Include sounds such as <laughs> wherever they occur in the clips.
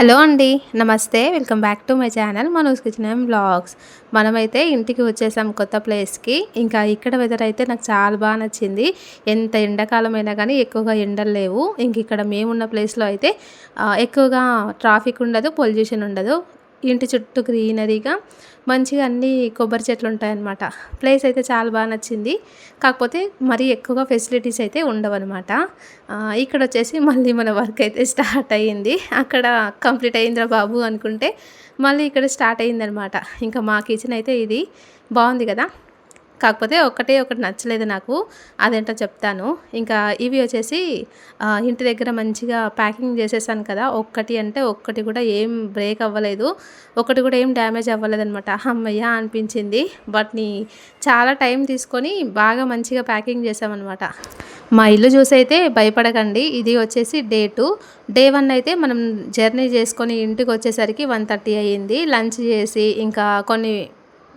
Hello అండి నమస్తే. Welcome back to my channel Manoj kitchen and blogs. మనమైతే ఇంటికి వచ్చేసాం కొత్త ప్లేస్కి. ఇంకా ఇక్కడ వెదర్ అయితే నాకు చాలా బాగా నచ్చింది. ఎంత ఎండాకాలం అయినా కానీ ఎక్కువగా ఎండలు లేవు. ఇంక ఇక్కడ మేమున్న ప్లేస్లో అయితే ఎక్కువగా ట్రాఫిక్ ఉండదు పొల్యూషన్ ఉండదు. ఇంటి చుట్టూ గ్రీనరీగా మంచిగా అన్ని కొబ్బరి చెట్లు ఉంటాయన్నమాట. ప్లేస్ అయితే చాలా బాగా నచ్చింది. కాకపోతే మరీ ఎక్కువగా ఫెసిలిటీస్ అయితే ఉండవన్నమాట. ఇక్కడ వచ్చేసి మళ్ళీ మన వర్క్ అయితే స్టార్ట్ అయ్యింది. అక్కడ కంప్లీట్ అయిందిరా బాబు అనుకుంటే మళ్ళీ ఇక్కడ స్టార్ట్ అయ్యిందనమాట ఇంకా మా కిచెన్ అయితే ఇది. బాగుంది కదా? కాకపోతే ఒకటే ఒకటి నచ్చలేదు నాకు. అదేంటో చెప్తాను. ఇంకా ఇవి వచ్చేసి ఇంటి దగ్గర మంచిగా ప్యాకింగ్ చేసేసాను కదా ఒక్కటి అంటే ఒక్కటి కూడా ఏం బ్రేక్ అవ్వలేదు. ఒకటి కూడా ఏం డ్యామేజ్ అవ్వలేదు అనమాట అమ్మయ్య అనిపించింది. వాటిని చాలా టైం తీసుకొని బాగా మంచిగా ప్యాకింగ్ చేసామన్నమాట. మా ఇల్లు చూసి అయితే భయపడకండి. ఇది వచ్చేసి డే టూ. డే వన్ అయితే మనం జర్నీ చేసుకొని ఇంటికి వచ్చేసరికి వన్ థర్టీ అయ్యింది. లంచ్ చేసి ఇంకా కొన్ని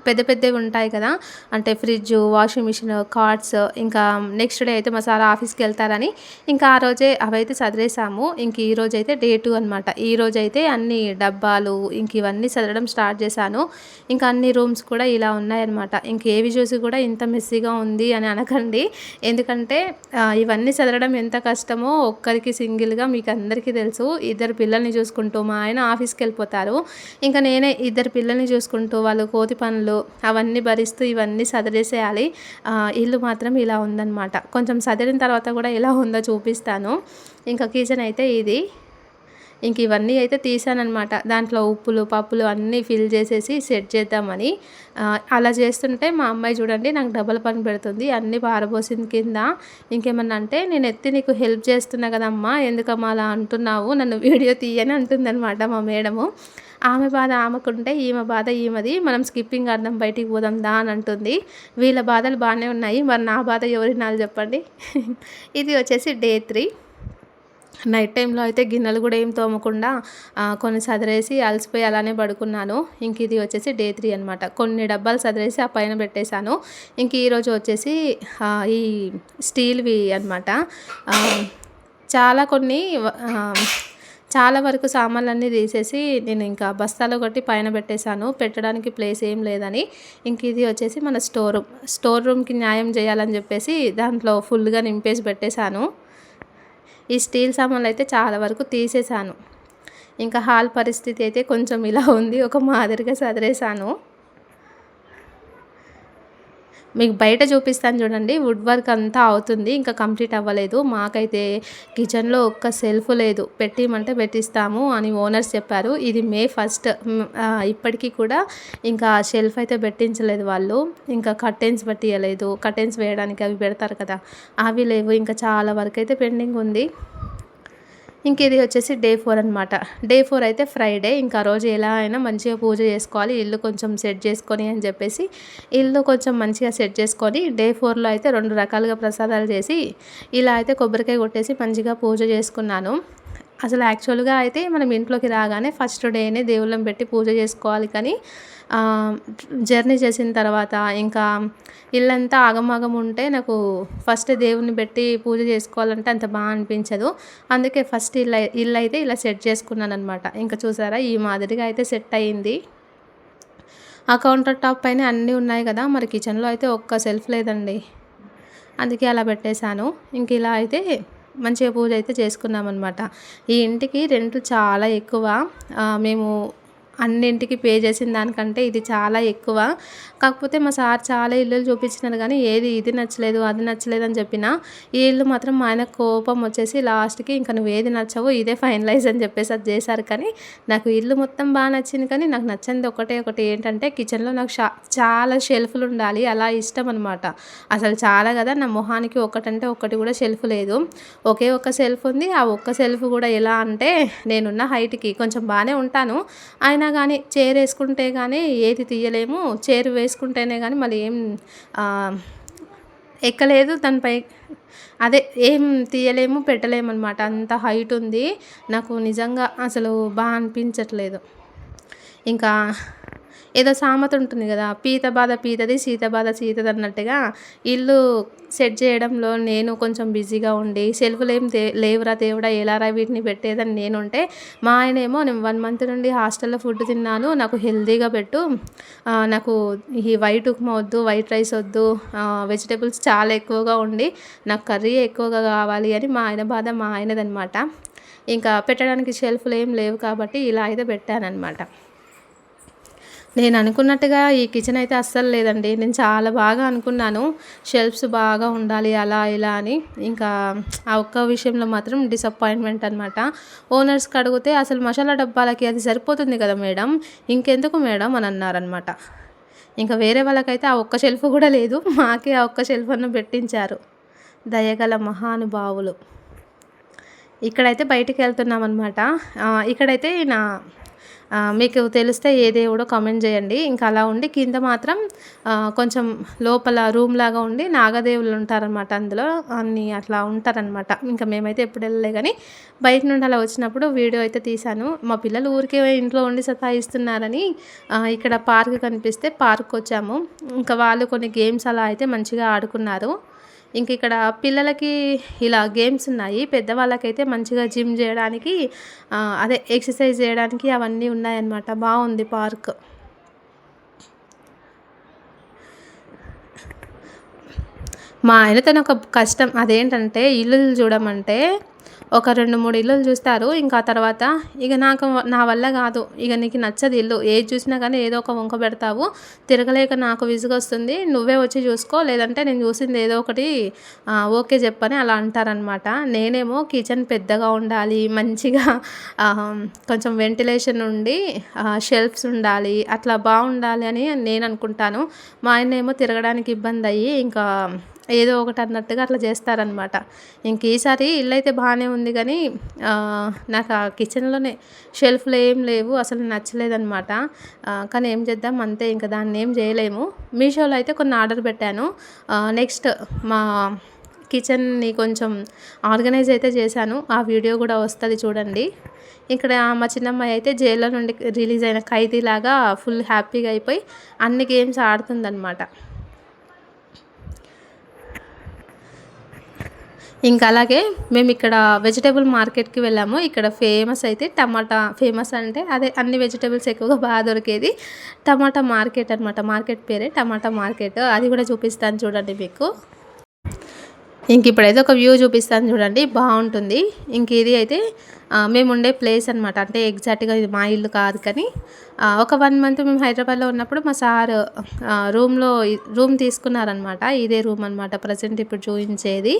పెద్ద పెద్దవి ఉంటాయి కదా. అంటే ఫ్రిడ్జ్ వాషింగ్ మిషన్ కార్డ్స్ ఇంకా నెక్స్ట్ డే అయితే మా సార్ ఆఫీస్కి వెళ్తారని ఇంకా ఆ రోజే అవైతే చదివేసాము ఇంక ఈ రోజు అయితే డే టూ అనమాట ఈ రోజు అయితే అన్ని డబ్బాలు ఇంక ఇవన్నీ చదవడం స్టార్ట్ చేశాను. ఇంకా అన్ని రూమ్స్ కూడా ఇలా ఉన్నాయన్నమాట. ఇంక ఏవి చూసి కూడా ఇంత మెస్సీగా ఉంది అని అనకండి. ఎందుకంటే ఇవన్నీ చదవడం ఎంత కష్టమో ఒక్కరికి సింగిల్గా మీకు అందరికీ తెలుసు. ఇద్దరు పిల్లల్ని చూసుకుంటూ మా ఆయన ఆఫీస్కి వెళ్ళిపోతారు. ఇంకా నేనే ఇద్దరు పిల్లల్ని చూసుకుంటూ వాళ్ళు కోతి పనులు అవన్నీ భరిస్తూ ఇవన్నీ సదిరేసేయాలి. ఇల్లు మాత్రం ఇలా ఉందన్నమాట. కొంచెం సదిరిన తర్వాత కూడా ఎలా ఉందో చూపిస్తాను. ఇంకా కిచెన్ అయితే ఇది. ఇంక ఇవన్నీ అయితే తీసానమాట దాంట్లో ఉప్పులు పప్పులు అన్నీ ఫిల్ చేసేసి సెట్ చేద్దామని. అలా చేస్తుంటే మా అమ్మాయి చూడండి నాకు డబల్ పని పెడుతుంది. అన్నీ పారబోసింది కింద. ఇంకేమన్నా అంటే నేను ఎత్తి నీకు హెల్ప్ చేస్తున్నా కదమ్మా ఎందుకమ్మా అలా అంటున్నావు? నన్ను వీడియో తీయని అంటుందన్నమాట మా మేడము. ఆమె బాధ ఆమెకుంటే ఈమె బాధ ఈమెది. మనం స్కిప్పింగ్ అర్థం బయటికి పోదాం దా అని అంటుంది. వీళ్ళ బాధలు బాగానే ఉన్నాయి. మరి నా బాధ ఎవరి నాలు చెప్పండి. <laughs> ఇది వచ్చేసి డే త్రీ. నైట్ టైంలో అయితే గిన్నెలు కూడా ఏం తోమకుండా కొన్ని సదిరేసి అలసిపోయి అలానే పడుకున్నాను. ఇంక ఇది వచ్చేసి డే త్రీ అనమాట కొన్ని డబ్బాలు సదిరేసి ఆ పైన పెట్టేశాను. ఇంక ఈరోజు వచ్చేసి ఈ స్టీల్వి అనమాట చాలా కొన్ని చాలా వరకు సామాన్లన్నీ తీసేసి నేను ఇంకా బస్తాలో కొట్టి పైన పెట్టేశాను. పెట్టడానికి ప్లేస్ ఏం లేదని. ఇంక ఇది వచ్చేసి మన స్టోర్ రూమ్ స్టోర్ రూమ్కి న్యాయం చేయాలని చెప్పేసి దాంట్లో ఫుల్గా నింపేసి పెట్టేశాను. ఈ స్టీల్ సామాన్లు అయితే చాలా వరకు తీసేశాను. ఇంకా హాల్ పరిస్థితి అయితే కొంచెం ఇలా ఉంది. ఒక మాదిరిగా సదిరేశాను. మీకు బయట చూపిస్తాను చూడండి. వుడ్ వర్క్ అంతా అవుతుంది. ఇంకా కంప్లీట్ అవ్వలేదు. మాకైతే కిచెన్లో ఒక్క సెల్ఫ్ లేదు. పెట్టిమంటే పెట్టిస్తాము అని ఓనర్స్ చెప్పారు. ఇది మే ఫస్ట్. ఇప్పటికీ కూడా ఇంకా షెల్ఫ్ అయితే పెట్టించలేదు వాళ్ళు. ఇంకా కర్టెన్స్ పెట్టియలేదు. కర్టెన్స్ వేయడానికి అవి పెడతారు కదా. అవి లేవు. ఇంకా చాలా వరకు అయితే పెండింగ్ ఉంది. ఇంక ఇది వచ్చేసి డే ఫోర్ అనమాట డే ఫోర్ అయితే ఫ్రైడే ఇంకా రోజు ఎలా అయినా మంచిగా పూజ చేసుకోవాలి. ఇల్లు కొంచెం సెట్ చేసుకొని అని చెప్పేసి ఇల్లు కొంచెం మంచిగా సెట్ చేసుకొని డే ఫోర్లో అయితే రెండు రకాలుగా ప్రసాదాలు చేసి ఇలా అయితే కొబ్బరికాయ కొట్టేసి మంచిగా పూజ చేసుకున్నాను. అసలు యాక్చువల్గా అయితే మనం ఇంట్లోకి రాగానే ఫస్ట్ డేనే దేవుళ్ళని పెట్టి పూజ చేసుకోవాలి కానీ జర్నీ చేసిన తర్వాత ఇంకా ఇల్లంతా ఆగమాగం ఉంటే నాకు ఫస్ట్ దేవుని పెట్టి పూజ చేసుకోవాలంటే అంత బాగా అనిపించదు. అందుకే ఫస్ట్ ఇల్లు ఇల్లు అయితే ఇలా సెట్ చేసుకున్నాను అనమాట ఇంకా చూసారా ఈ మాదిరిగా అయితే సెట్ అయ్యింది ఆ కౌంటర్ టాప్ పైన అన్నీ ఉన్నాయి కదా మరి కిచెన్లో అయితే ఒక్క సెల్ఫ్ లేదండి. అందుకే అలా పెట్టేశాను. ఇంక ఇలా అయితే మంచిగా పూజ అయితే చేసుకున్నాం అనమాట ఈ ఇంటికి రెంట్ చాలా ఎక్కువ. మేము అన్నింటికి పే చేసిన దానికంటే ఇది చాలా ఎక్కువ. కాకపోతే మా సార్ చాలా ఇల్లులు చూపించినారు కానీ ఏది ఇది నచ్చలేదు అది నచ్చలేదు అని చెప్పిన ఈ ఇల్లు మాత్రం మా ఆయన కోపం వచ్చేసి లాస్ట్కి ఇంకా నువ్వు ఏది నచ్చవు ఇదే ఫైనలైజ్ అని చెప్పేసి అది చేశారు. కానీ నాకు ఇల్లు మొత్తం బాగా నచ్చింది కానీ నాకు నచ్చింది ఒకటే ఒకటి ఏంటంటే కిచెన్లో నాకు షా చాలా షెల్ఫ్లు ఉండాలి అలా ఇష్టం అనమాట అసలు చాలా కదా నా మొహానికి ఒకటంటే ఒకటి కూడా షెల్ఫ్ లేదు. ఒకే ఒక్క సెల్ఫ్ ఉంది ఆ ఒక్క సెల్ఫ్ కూడా ఎలా అంటే నేనున్న హైట్కి కొంచెం బాగానే ఉంటాను. ఆయన అయినా కానీ చైర్ వేసుకుంటే కానీ ఏది తీయలేము. చైర్ వేసుకుంటేనే కానీ మళ్ళీ ఏం ఎక్కలేదు దానిపై అదే ఏం తీయలేము పెట్టలేము అనమాట అంత హైట్ ఉంది. నాకు నిజంగా అసలు బాగా అనిపించట్లేదు. ఇంకా ఏదో సామెత ఉంటుంది కదా పీత బాధ పీతది సీత బాధ సీతది అన్నట్టుగా ఇల్లు సెట్ చేయడంలో నేను కొంచెం బిజీగా ఉండి సెల్ఫ్లు ఏం లేవురా దేవుడా ఎలారా వీటిని పెట్టేదని నేను ఉంటే మా ఆయన ఏమో నేను వన్ మంత్ నుండి హాస్టల్లో ఫుడ్ తిన్నాను నాకు హెల్తీగా పెట్టు నాకు ఈ వైట్ ఉప్మా వద్దు వైట్ రైస్ వద్దు వెజిటేబుల్స్ చాలా ఎక్కువగా ఉండి నాకు కర్రీ ఎక్కువగా కావాలి అని మా ఆయన బాధ మా ఆయనదనమాట ఇంకా పెట్టడానికి షెల్ఫ్లు ఏం లేవు కాబట్టి ఇలా అయితే పెట్టానన్నమాట. నేను అనుకున్నట్టుగా ఈ కిచెన్ అయితే అస్సలు లేదండి. నేను చాలా బాగా అనుకున్నాను. షెల్ఫ్స్ బాగా ఉండాలి అలా ఇలా అని. ఇంకా ఆ ఒక్క విషయంలో మాత్రం డిసప్పాయింట్మెంట్ అనమాట ఓనర్స్కి అడిగితే అసలు మసాలా డబ్బాలకి అది సరిపోతుంది కదా మేడం? ఇంకెందుకు మేడం అని అన్నారనమాట ఇంకా వేరే వాళ్ళకైతే ఆ ఒక్క షెల్ఫ్ కూడా లేదు. మాకే ఆ ఒక్క షెల్ఫ్ అన్న పెట్టించారు. దయగల మహానుభావులు. ఇక్కడైతే బయటికి వెళ్తున్నాం అనమాట ఇక్కడైతే నా మీకు తెలిస్తే ఏ దేవుడో కామెంట్ చేయండి. ఇంకా అలా ఉండి కింద మాత్రం కొంచెం లోపల రూమ్ లాగా ఉండి నాగదేవులు ఉంటారనమాట అందులో. అన్ని అట్లా ఉంటారనమాట ఇంకా మేమైతే ఎప్పుడు వెళ్ళలే కానీ బయట నుండి అలా వచ్చినప్పుడు వీడియో అయితే తీశాను. మా పిల్లలు ఊరికే ఇంట్లో ఉండి సతాయిస్తున్నారని ఇక్కడ పార్క్ కనిపిస్తే పార్క్ వచ్చాము. ఇంకా వాళ్ళు కొన్ని గేమ్స్ అలా అయితే మంచిగా ఆడుకున్నారు. ఇంక ఇక్కడ పిల్లలకి ఇలా గేమ్స్ ఉన్నాయి. పెద్దవాళ్ళకైతే మంచిగా జిమ్ చేయడానికి అదే ఎక్సర్సైజ్ చేయడానికి అవన్నీ ఉన్నాయన్నమాట. బాగుంది పార్క్. మా ఆయనతో ఒక కష్టం అదేంటంటే ఇల్లులు చూడమంటే ఒక రెండు మూడు ఇల్లులు చూస్తారు. ఇంకా తర్వాత ఇక నాకు నా వల్ల కాదు. ఇక నీకు నచ్చదు ఇల్లు. ఏది చూసినా కానీ ఏదో ఒక వంక పెడతావు. తిరగలేక నాకు విసుగొస్తుంది నువ్వే వచ్చి చూసుకో. లేదంటే నేను చూసింది ఏదో ఒకటి ఓకే చెప్పని అలా అంటారనమాట నేనేమో కిచెన్ పెద్దగా ఉండాలి. మంచిగా కొంచెం వెంటిలేషన్ ఉండి షెల్ఫ్స్ ఉండాలి. అట్లా బాగుండాలి అని నేను అనుకుంటాను. మా ఆయన ఏమో తిరగడానికి ఇబ్బంది అయ్యి ఇంకా ఏదో ఒకటి అన్నట్టుగా అట్లా చేస్తారనమాట ఇంక ఈసారి ఇల్లు అయితే బాగానే ఉంది కానీ నాకు ఆ కిచెన్లోనే షెల్ఫ్లు ఏం లేవు అసలు నచ్చలేదనమాట కానీ ఏం చేద్దాం అంతే ఇంకా దాన్ని ఏం చేయలేము. మీషోలో అయితే కొన్ని ఆర్డర్ పెట్టాను. నెక్స్ట్ మా కిచెన్ని కొంచెం ఆర్గనైజ్ అయితే చేశాను. ఆ వీడియో కూడా వస్తుంది చూడండి. ఇక్కడ మా చిన్నమ్మాయి అయితే జైల్లో నుండి రిలీజ్ అయిన ఖైదీలాగా ఫుల్ హ్యాపీగా అయిపోయి అన్ని గేమ్స్ ఆడుతుందన్నమాట. ఇంకా అలాగే మేము ఇక్కడ వెజిటేబుల్ మార్కెట్కి వెళ్ళాము. ఇక్కడ ఫేమస్ అయితే టమాటా ఫేమస్ అంటే అదే అన్ని వెజిటేబుల్స్ ఎక్కువగా బాగా దొరికేది. టమాటా మార్కెట్ అనమాట మార్కెట్ పేరే టమాటా మార్కెట్. అది కూడా చూపిస్తాను చూడండి మీకు. ఇంక ఇప్పుడైతే ఒక వ్యూ చూపిస్తాను చూడండి బాగుంటుంది. ఇంక ఇది అయితే మేము ఉండే ప్లేస్ అనమాట అంటే ఎగ్జాక్ట్గా ఇది మా ఇల్లు కాదు కానీ ఒక వన్ మంత్ మేము హైదరాబాద్లో ఉన్నప్పుడు మా సార్ రూమ్లో రూమ్ తీసుకున్నారనమాట ఇదే రూమ్ అనమాట ప్రజెంట్ ఇప్పుడు చూపించేది.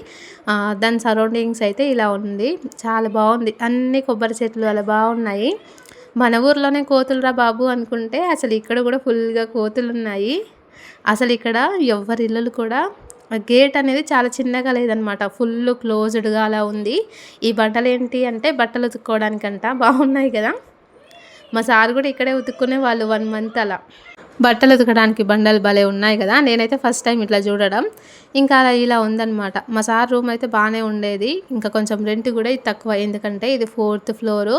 దాని సరౌండింగ్స్ అయితే ఇలా ఉంది. చాలా బాగుంది. అన్ని కొబ్బరి చెట్లు అలా బాగున్నాయి. మన ఊర్లోనే కోతులురా బాబు అనుకుంటే అసలు ఇక్కడ కూడా ఫుల్గా కోతులు ఉన్నాయి అసలు ఇక్కడ ఎవరి ఇల్లులు కూడా గేట్ అనేది చాలా చిన్నగా లేదనమాట. ఫుల్ క్లోజ్డ్గా అలా ఉంది. ఈ బట్టలు ఏంటి అంటే బట్టలు ఉతుక్కోవడానికంట. బాగున్నాయి కదా? మా సార్ కూడా ఇక్కడే ఉతుక్కునే వాళ్ళు వన్ మంత్ అలా. బట్టలు ఉతకడానికి బండలు భలే ఉన్నాయి కదా. నేనైతే ఫస్ట్ టైం ఇట్లా చూడడం. ఇంకా అలా ఇలా ఉందన్నమాట. మా సార్ రూమ్ అయితే బాగానే ఉండేది. ఇంకా కొంచెం రెంట్ కూడా ఇది తక్కువ. ఎందుకంటే ఇది ఫోర్త్ ఫ్లోరు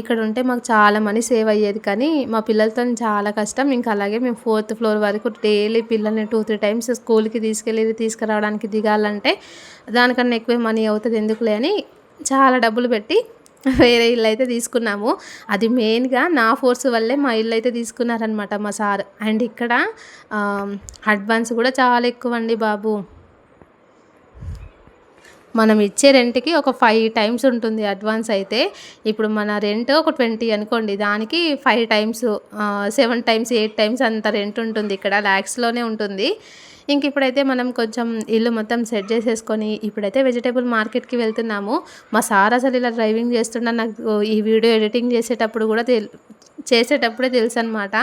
ఇక్కడ ఉంటే మాకు చాలా మనీ సేవ్ అయ్యేది కానీ మా పిల్లలతో చాలా కష్టం. ఇంకా అలాగే మేము ఫోర్త్ ఫ్లోర్ వరకు డైలీ పిల్లల్ని టూ త్రీ టైమ్స్ స్కూల్కి తీసుకెళ్ళి తీసుకురావడానికి దిగాలంటే దానికన్నా ఎక్కువ మనీ అవుతుంది ఎందుకులే అని చాలా డబ్బులు పెట్టి వేరే ఇల్లు అయితే తీసుకున్నాము. అది మెయిన్గా నా ఫోర్స్ వల్లే మా ఇల్లు అయితే తీసుకున్నారనమాట మా సార్. అండ్ ఇక్కడ అడ్వాన్స్ కూడా చాలా ఎక్కువ అండి బాబు. మనం ఇచ్చే రెంట్కి ఒక ఫైవ్ టైమ్స్ ఉంటుంది అడ్వాన్స్ అయితే. ఇప్పుడు మన రెంట్ ఒక ట్వంటీ అనుకోండి దానికి five times seven times eight times అంత రెంట్ ఉంటుంది ఇక్కడ ల్యాక్స్లోనే ఉంటుంది. ఇంక ఇప్పుడైతే మనం కొంచెం ఇల్లు మొత్తం సెట్ చేసేసుకొని ఇప్పుడైతే వెజిటేబుల్ మార్కెట్కి వెళ్తున్నాము. మా సార్ అసలు ఇలా డ్రైవింగ్ చేస్తున్నా నాకు ఈ వీడియో ఎడిటింగ్ చేసేటప్పుడు కూడా తెల్ చేసేటప్పుడే తెలుసు అనమాట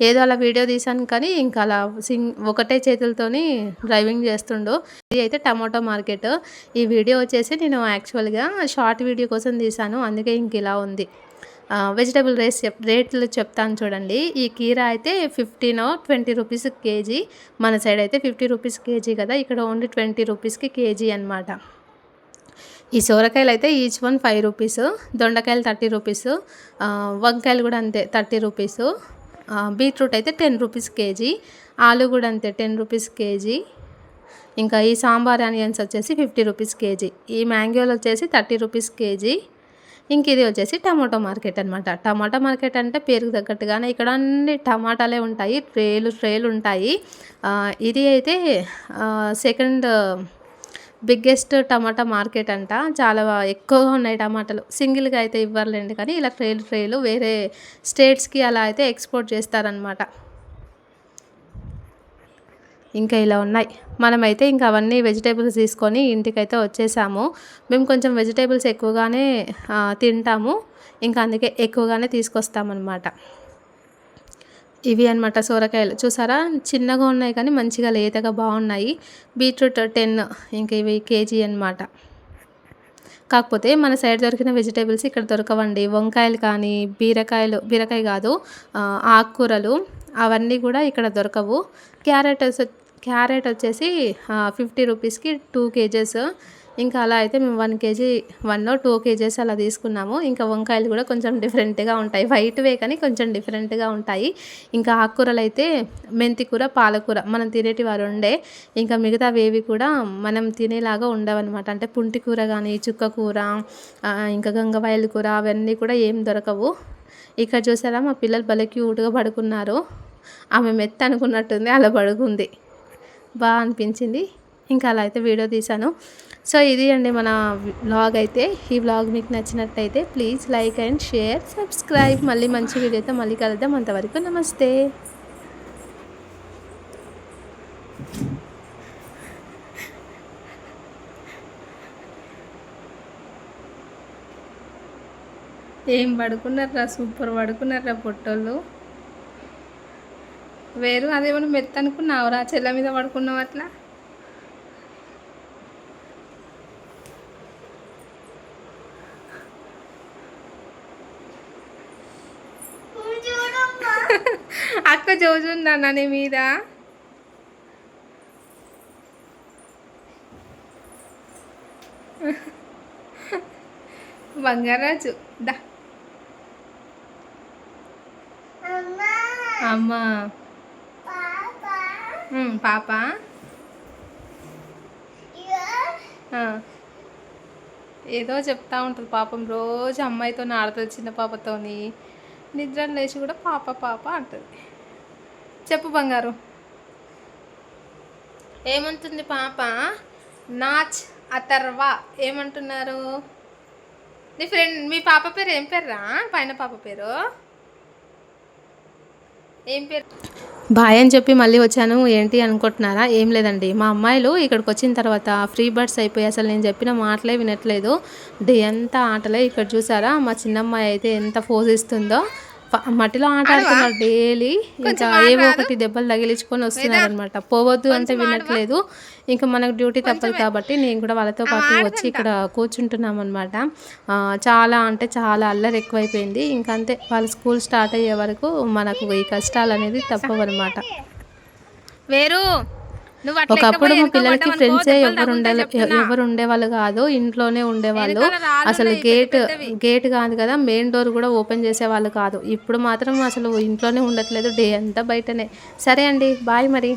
ఏదో అలా వీడియో తీసాను కానీ ఇంకా అలా సింగ్ ఒకటే చేతులతోని డ్రైవింగ్ చేస్తుండు. ఇది అయితే టమాటో మార్కెట్. ఈ వీడియో వచ్చేసి నేను యాక్చువల్గా షార్ట్ వీడియో కోసం తీశాను. అందుకే ఇంక ఇలా ఉంది. వెజిటేబుల్ రేస్ చెప్ రేట్లు చెప్తాను చూడండి. ఈ కీర అయితే ఫిఫ్టీన్ ట్వంటీ రూపీస్ కేజీ. మన సైడ్ అయితే ఫిఫ్టీ రూపీస్ కేజీ కదా. ఇక్కడ ఓన్లీ ట్వంటీ రూపీస్కి కేజీ అనమాట ఈ సోరకాయలు అయితే ఈచ్ వన్ ఫైవ్ రూపీస్. దొండకాయలు థర్టీ రూపీస్. వంకాయలు కూడా అంతే థర్టీ రూపీస్. బీట్రూట్ అయితే టెన్ రూపీస్ కేజీ ఆలు కూడా అంతే టెన్ రూపీస్ కేజీ. ఇంకా ఈ సాంబార్ ఆనియన్స్ వచ్చేసి ఫిఫ్టీ రూపీస్ కేజీ. ఈ మ్యాంగోలు వచ్చేసి థర్టీ రూపీస్ కేజీ. ఇంక ఇది వచ్చేసి టమాటో మార్కెట్ అనమాట టమాటా మార్కెట్ అంటే పేరుకు తగ్గట్టుగానే ఇక్కడ అన్ని టమాటాలే ఉంటాయి ట్రేలు ట్రేలు ఉంటాయి. ఇది అయితే సెకండ్ బిగ్గెస్ట్ టమాటా మార్కెట్ అంట. చాలా ఎక్కువగా ఉన్నాయి టమాటాలు. సింగిల్గా అయితే ఇవ్వర్లేండి కానీ ఇలా ట్రేలు ట్రేలు వేరే స్టేట్స్కి అలా అయితే ఎక్స్పోర్ట్ చేస్తారనమాట ఇంకా ఇలా ఉన్నాయి. మనమైతే ఇంకా అవన్నీ వెజిటేబుల్స్ తీసుకొని ఇంటికైతే వచ్చేసాము. మేము కొంచెం వెజిటేబుల్స్ ఎక్కువగానే తింటాము. ఇంకా అందుకే ఎక్కువగానే తీసుకొస్తామన్నమాట. ఇవి అనమాట సొరకాయలు. చూసారా? చిన్నగా ఉన్నాయి కానీ మంచిగా లేతగా బాగున్నాయి. బీట్రూట్ టెన్ ఇంకా ఇవి కేజీ అన్నమాట. కాకపోతే మన సైడ్ దొరికిన వెజిటేబుల్స్ ఇక్కడ దొరకవండి. వంకాయలు కానీ బీరకాయలు బీరకాయ కాదు ఆకుకూరలు అవన్నీ కూడా ఇక్కడ దొరకవు. క్యారెట్ క్యారెట్ వచ్చేసి ఫిఫ్టీ రూపీస్కి టూ కేజెస్. ఇంకా అలా అయితే మేము one KG one two KGs అలా తీసుకున్నాము. ఇంకా వంకాయలు కూడా కొంచెం డిఫరెంట్గా ఉంటాయి. వైట్వే కానీ కొంచెం డిఫరెంట్గా ఉంటాయి. ఇంకా ఆకుకూరలు అయితే మెంతి కూర పాలకూర మనం తినేటి వారు ఉండే. ఇంకా మిగతావి ఏవి కూడా మనం తినేలాగా ఉండవన్నమాట. అంటే పుంటి కూర కానీ చుక్క కూర ఇంకా గంగవాయల కూర అవన్నీ కూడా ఏం దొరకవు. ఇక్కడ చూసారా మా పిల్లలు భలే క్యూట్గా పడుకున్నారు. ఆమె మెత్త అనుకున్నట్టుంది అలా పడుకుంది. బాగా అనిపించింది. ఇంకా అలా అయితే వీడియో తీశాను. సో ఇది అండి మన వ్లాగ్ అయితే. ఈ వ్లాగ్ మీకు నచ్చినట్టయితే please like and share subscribe. మళ్ళీ మంచి వీడియోతో మళ్ళీ కలుద్దాం. అంతవరకు నమస్తే. ఏం పడుకున్నారా సూపర్ పడుకున్నారా పొట్టోళ్ళు. వేరు అదేమన్నా మెత్త అనుకున్నావురా చెల్ల మీద పడుకున్నావు అట్లా? అక్క చూసుందా నీ మీద? బంగారాజు దా. అమ్మా. ఉమ్, పాప. ఏదో చెప్తా ఉంటుంది పాపం. రోజు అమ్మాయితో ఆడుతుంది చిన్న పాపతోని. నిద్ర లేచి కూడా పాప పాప అంటుంది. చెప్పు బంగారు. ఏమంటుంది పాప? నాచ్ అతర్వా ఏమంటున్నారు? నీ ఫ్రెండ్ మీ పాప పేరు ఏం పేరురా? పైన పాప పేరు? ఏం పేరు? బాయ్ అని చెప్పి మళ్ళీ వచ్చాను. ఏంటి అనుకుంటున్నారా? ఏం లేదండి. మా అమ్మాయిలు ఇక్కడికి వచ్చిన తర్వాత ఫ్రీ బర్డ్స్ అయిపోయి అసలు నేను చెప్పిన మాటలే వినట్లేదు. డే అంతా ఆటలే ఇక్కడ చూసారా? మా చిన్నమ్మాయి అయితే ఎంత ఫోజ్ ఇస్తుందో. మట్టిలో ఆట ఆడుతున్నారు డైలీ. ఇంకా ఏవో ఒకటి దెబ్బలు తగిలించుకొని వస్తున్నారు అనమాట పోవద్దు అంటే వినట్లేదు. ఇంకా మనకు డ్యూటీ తప్పదు కాబట్టి నేను కూడా వాళ్ళతో పాటు వచ్చి ఇక్కడ కూర్చుంటున్నాం అనమాట చాలా అంటే చాలా అల్లరి ఎక్కువైపోయింది. ఇంకా అంతే వాళ్ళ స్కూల్ స్టార్ట్ అయ్యే వరకు మనకు ఈ కష్టాలు అనేది తప్పవన్నమాట. వేరు. ఒకప్పుడు మా పిల్లలకి ఫ్రెండ్సే ఎవరు ఉండాలి ఎవరు ఉండేవాళ్ళు కాదు ఇంట్లోనే ఉండేవాళ్ళు. అసలు గేట్ గేట్ కాదు కదా మెయిన్ డోర్ కూడా ఓపెన్ చేసేవాళ్ళు కాదు. ఇప్పుడు మాత్రం అసలు ఇంట్లోనే ఉండట్లేదు డే అంతా బయటనే. సరే అండి బాయ్ మరి.